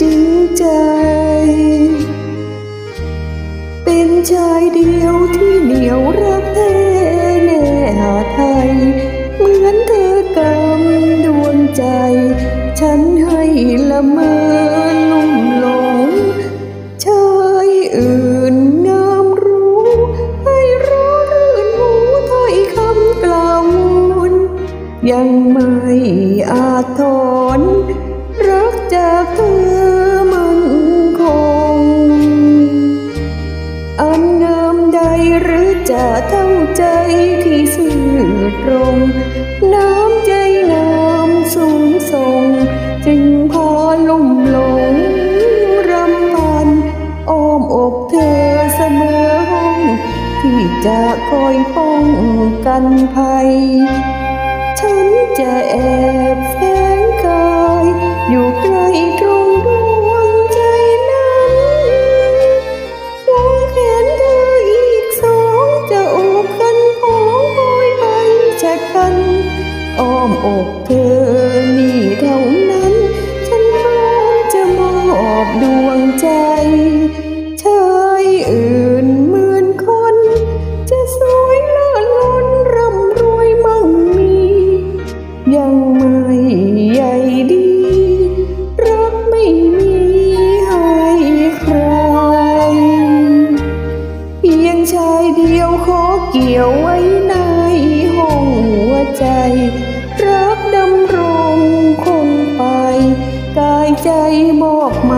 จริงใจ เป็นชายเดียวที่เหนียวรักแท้แน่หาไทย เหมือนเธอกำดวงใจ ฉันให้ละเมอลุ่มหลงชายอื่นงามรู้ ให้รู้รื่นหูถ้อยคำกล่าววนยังไม่อาทถนรักจากเธอ เท่าใจที่ซื่อตรง น้ำใจงามสูงส่ง จึงพอลุ่มหลงรำพันอ้อมอกเธอเสมอห้อง ที่จะคอยป้องกันภัย ฉันจะแอบแฝงกาย อยู่ใกล้ มอกเธอ ใจมอบมา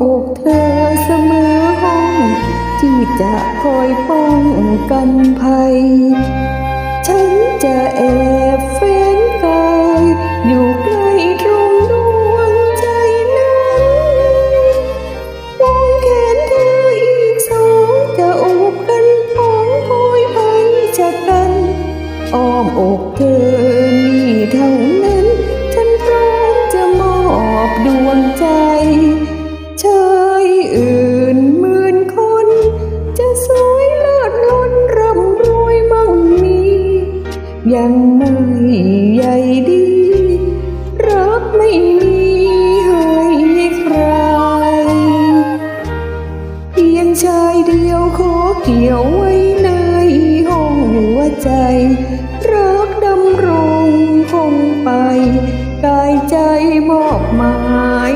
อกเธอเสมอห้อง ที่จะคอยป้องกันภัย ฉันจะแอบแฝงกายอยู่ใกล้ตรงดวงใจนั้นวงแขนเธออีกสองจะอบกันพ้อมคอยไปจากกัน อ้อมอกเธอ ยังไม่ใหญ่ดี รักไม่มีให้ใคร เพียงชายเดียวขอเกี่ยวไว้ในห้องหัวใจ รักดำรงคงไป กายใจมอบหมาย